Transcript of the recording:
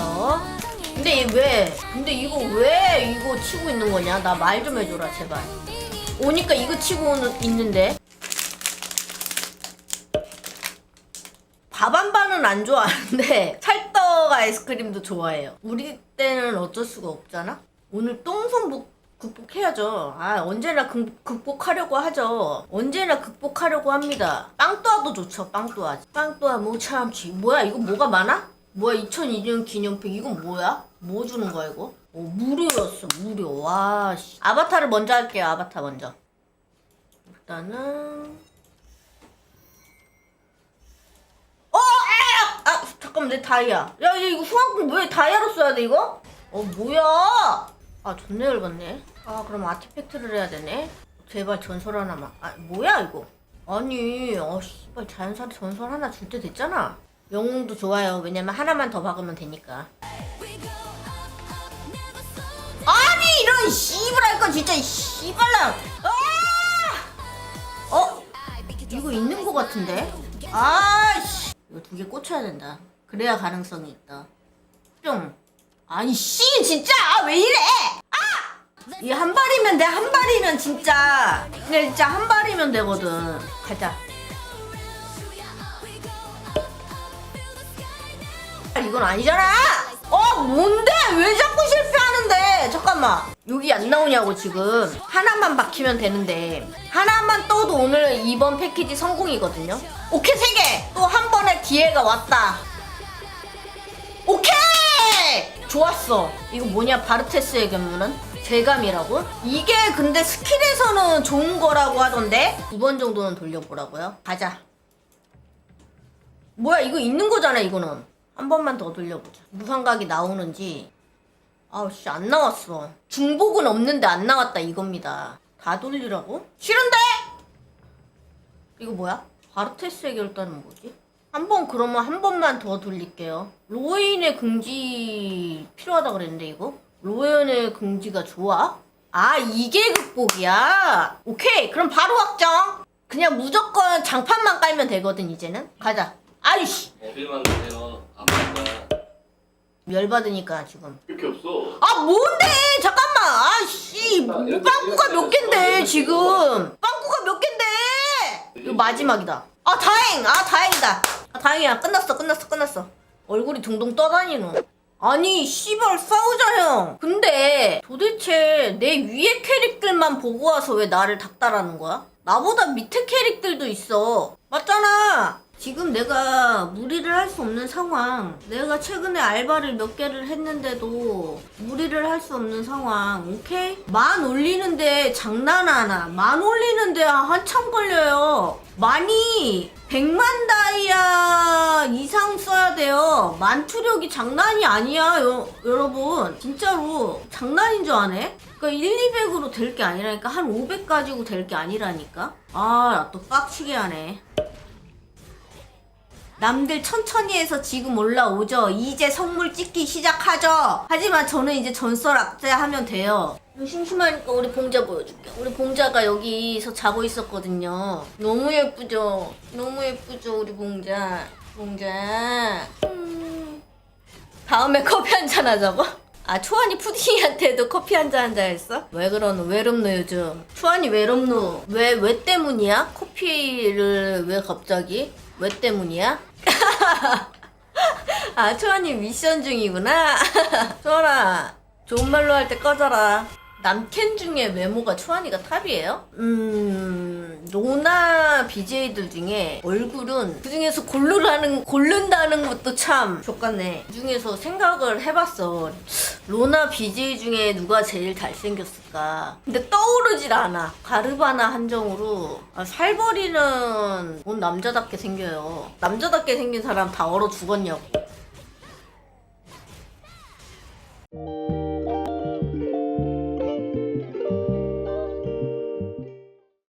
아니 왜? 근데 이거 왜 이거 치고 있는 거냐? 나 말 좀 해줘라 제발. 오니까 이거 치고 오는, 있는데. 밥 한 반은 안 좋아하는데 찰떡 아이스크림도 좋아해요. 우리 때는 어쩔 수가 없잖아. 오늘 똥손 극복해야죠. 아 언제나 극, 극복하려고 하죠. 언제나 극복하려고 합니다. 빵또아도 좋죠. 빵또아. 빵또아 뭐 참치. 뭐야 이거 뭐가 많아? 뭐야 2002년 기념팩 이건 뭐야? 뭐 주는 거야 이거? 어, 무료였어 무료. 와 씨. 아바타를 먼저 할게요. 아바타 먼저. 일단은 어! 아! 아 잠깐만 내 다이아 야얘 이거 수학금 왜 다이아로 써야 돼 이거? 어 뭐야 아 존나 열받네 아 그럼 아티팩트를 해야 되네 제발 전설 하나만 아 뭐야 이거 아니 어 씨발 자연사 전설 하나 줄 때 됐잖아 영웅도 좋아요. 왜냐면 하나만 더 박으면 되니까. 아니 이런 씨발할 거 진짜 씨발랑 아! 어? 이거 있는 거 같은데? 아 씨. 이거 두 개 꽂혀야 된다. 그래야 가능성이 있다. 뿅. 아니 씨 진짜? 아, 왜 이래? 아! 이 한 발이면 돼 한 발이면 진짜. 그냥 진짜 한 발이면 되거든. 가자 이건 아니잖아. 어 뭔데? 왜 자꾸 실패하는데? 잠깐만. 여기 안 나오냐고 지금. 하나만 박히면 되는데. 하나만 떠도 오늘 이번 패키지 성공이거든요. 오케이 세 개 또 한 번의 기회가 왔다. 오케이! 좋았어. 이거 뭐냐 바르테스의 견문은? 재감이라고? 이게 근데 스킬에서는 좋은 거라고 하던데? 두 번 정도는 돌려보라고요? 가자. 뭐야 이거 있는 거잖아 이거는 한 번만 더 돌려보자 무상각이 나오는지 아우씨 안 나왔어 중복은 없는데 안 나왔다 이겁니다 다 돌리라고? 싫은데? 이거 뭐야? 바르테스의 결단은 뭐지? 한 번 그러면 한 번만 더 돌릴게요 로인의 긍지 필요하다 그랬는데 이거? 로인의 긍지가 좋아? 아 이게 극복이야 오케이 그럼 바로 확정 그냥 무조건 장판만 깔면 되거든 이제는 가자 아이씨. 어딜만 드세요. 안 먹을 거야. 열받으니까 지금. 이렇게 없어. 아 뭔데? 잠깐만. 아씨. 뭐 빵꾸가 몇 갠데 지금. 빵꾸가 몇 갠데? 이거 마지막이다. 아 다행. 아 다행이다. 아 다행이야. 끝났어 끝났어 끝났어. 얼굴이 둥둥 떠다니노. 아니 씨발 싸우자 형. 근데 도대체 내 위에 캐릭들만 보고 와서 왜 나를 닥달하는 거야? 나보다 밑에 캐릭들도 있어. 맞잖아 지금 내가 무리를 할 수 없는 상황. 내가 최근에 알바를 몇 개를 했는데도 무리를 할 수 없는 상황 오케이? 만 올리는데 장난하나? 만 올리는데 한참 걸려요. 많이 100만 다이아 이상 써야 돼요. 만투력이 장난이 아니야 여, 여러분. 진짜로 장난인 줄 아네? 그러니까 1, 200으로 될 게 아니라니까. 한 500 가지고 될 게 아니라니까. 아또 빡치게 하네 남들 천천히 해서 지금 올라오죠. 이제 선물 찍기 시작하죠. 하지만 저는 이제 전설 악재 하면 돼요. 심심하니까 우리 봉자 보여줄게. 우리 봉자가 여기서 자고 있었거든요. 너무 예쁘죠? 너무 예쁘죠, 우리 봉자. 봉자. 음. 다음에 커피 한 잔 하자고? 아, 초안이 푸딩이한테도 커피 한 잔 한자 했어? 왜 그러노? 외롭노, 요즘? 초안이 외롭노? 왜, 왜 때문이야? 커피를 왜 갑자기? 왜 때문이야? 아, 초안이 미션 중이구나? 초안아, 좋은 말로 할 때 꺼져라. 남캔 중에 외모가 초안이가 탑이에요? 음, 로나 BJ들 중에 얼굴은 그 중에서 골르라는, 고른다는 것도 참 좋겠네. 그 중에서 생각을 해봤어. 로나 BJ 중에 누가 제일 잘생겼을까? 근데 떠오르질 않아. 가르바나 한정으로. 아, 살벌이는 뭔 남자답게 생겨요. 남자답게 생긴 사람 다 얼어 죽었냐고.